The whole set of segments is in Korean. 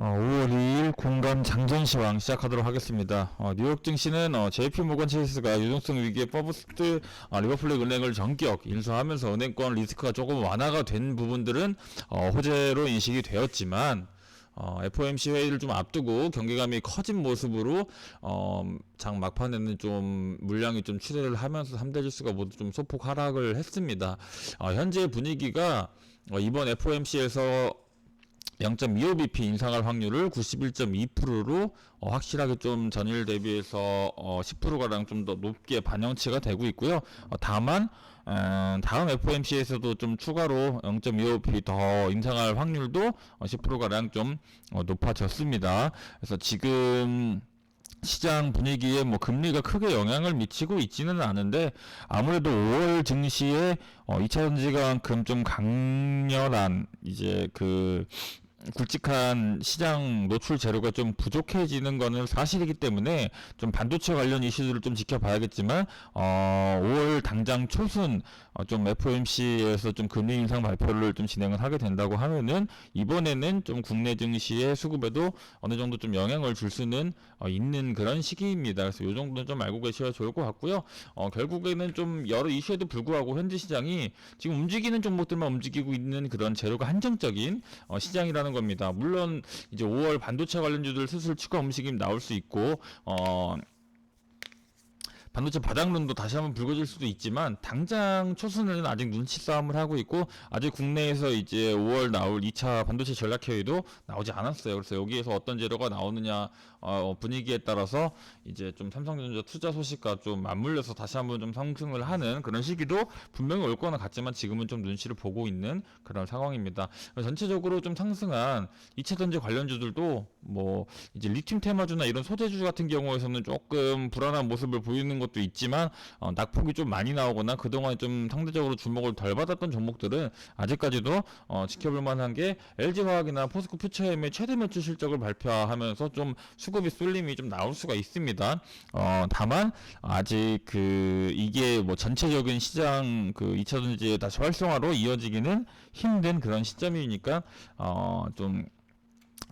어, 5월 2일 공간 장전 시황 시작하도록 하겠습니다. 어, 뉴욕 증시는 어, JP 모건 체이스가 유동성 위기에 퍼브스트 어, 리버플릭 은행을 전격 인수하면서 은행권 리스크가 조금 완화가 된 부분들은 어, 호재로 인식이 되었지만 어, FOMC 회의를 좀 앞두고 경계감이 커진 모습으로 어, 장 막판에는 좀 물량이 좀 출회를 하면서 3대 지수가 모두 좀 소폭 하락을 했습니다. 어, 현재 분위기가 어, 이번 FOMC에서 0.25bp 인상할 확률을 91.2%로 어, 확실하게 좀 전일 대비해서 어, 10%가량 좀 더 높게 반영치가 되고 있고요. 어, 다만 음, 다음 FOMC에서도 좀 추가로 0.25bp 더 인상할 확률도 어, 10%가량 좀 어, 높아졌습니다. 그래서 지금 시장 분위기에 뭐 금리가 크게 영향을 미치고 있지는 않은데 아무래도 5월 증시에 어 2차 전지가만큼 좀 강렬한 이제 그 굵직한 시장 노출 재료가 좀 부족해지는 거는 사실이기 때문에 좀 반도체 관련 이슈들을 좀 지켜봐야겠지만 어 5월 당장 초순 어 좀 FOMC에서 좀 금리 인상 발표를 좀 진행을 하게 된다고 하면은 이번에는 좀 국내 증시의 수급에도 어느 정도 좀 영향을 줄 수는 어, 있는 그런 시기입니다. 그래서 요 정도는 좀 알고 계셔야 좋을 것 같고요. 어 결국에는 좀 여러 이슈에도 불구하고 현재 시장이 지금 움직이는 종목들만 움직이고 있는 그런 재료가 한정적인 어, 시장이라는 겁니다. 물론 이제 5월 반도체 관련주들 슬슬 추가 움직임 나올 수 있고 어 반도체 바닥론도 다시 한번 불거질 수도 있지만 당장 초순에는 아직 눈치 싸움을 하고 있고 아직 국내에서 이제 5월 나올 2차 반도체 전략회의도 나오지 않았어요. 그래서 여기에서 어떤 재료가 나오느냐 어, 분위기에 따라서 이제 좀 삼성전자 투자 소식과 좀 맞물려서 다시 한번 좀 상승을 하는 그런 시기도 분명히 올 거는 같지만 지금은 좀 눈치를 보고 있는 그런 상황입니다. 전체적으로 좀 상승한 2차 전지 관련주들도 뭐 이제 리튬 테마주나 이런 소재주 같은 경우에서는 조금 불안한 모습을 보이는 것도 있지만 어, 낙폭이 좀 많이 나오거나 그동안 좀 상대적으로 주목을 덜 받았던 종목들은 아직까지도 어, 지켜볼 만한 게 LG화학이나 포스코 퓨처엠의 최대 매출 실적을 발표하면서 좀 수급이 쏠림이 좀 나올 수가 있습니다. 어, 다만 아직 그 이게 뭐 전체적인 시장 그 2차 전지의 다시 활성화로 이어지기는 힘든 그런 시점이니까 어 좀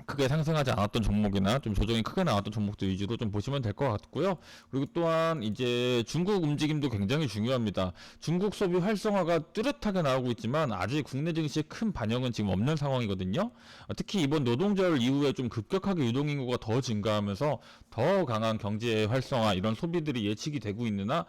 크게 상승하지 않았던 종목이나 좀 조정이 크게 나왔던 종목들 위주로 좀 보시면 될 것 같고요. 그리고 또한 이제 중국 움직임도 굉장히 중요합니다. 중국 소비 활성화가 뚜렷하게 나오고 있지만 아직 국내 증시에 큰 반영은 지금 없는 상황이거든요. 특히 이번 노동절 이후에 좀 급격하게 유동인구가 더 증가하면서 더 강한 경제 활성화 이런 소비들이 예측이 되고 있느나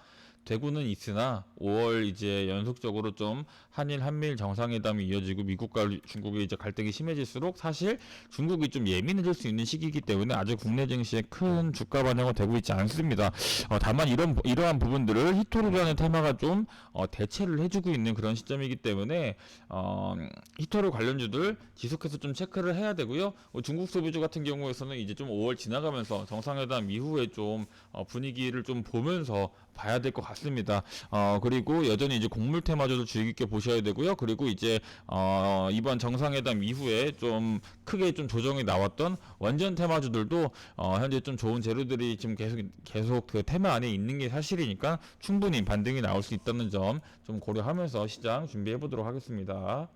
되고는 있으나 5월 이제 연속적으로 좀 한일 한미일 정상회담이 이어지고 미국과 중국의 이제 갈등이 심해질수록 사실 중국이 좀 예민해질 수 있는 시기이기 때문에 아직 국내 증시에 큰 주가 반영은 되고 있지 않습니다. 어, 다만 이런 이러한 부분들을 히토르라는 테마가 좀 어, 대체를 해주고 있는 그런 시점이기 때문에 어, 히토르 관련주들 지속해서 좀 체크를 해야 되고요. 어, 중국 소비주 같은 경우에서는 이제 좀 5월 지나가면서 정상회담 이후에 좀 어, 분위기를 좀 보면서 봐야 될 것 같습니다. 어, 그리고 여전히 이제 곡물 테마주도 깊게 보셔야 되고요. 그리고 이제, 어, 이번 정상회담 이후에 좀 크게 좀 조정이 나왔던 원전 테마주들도, 어, 현재 좀 좋은 재료들이 지금 계속, 계속 그 테마 안에 있는 게 사실이니까 충분히 반등이 나올 수 있다는 점 좀 고려하면서 시장 준비해 보도록 하겠습니다.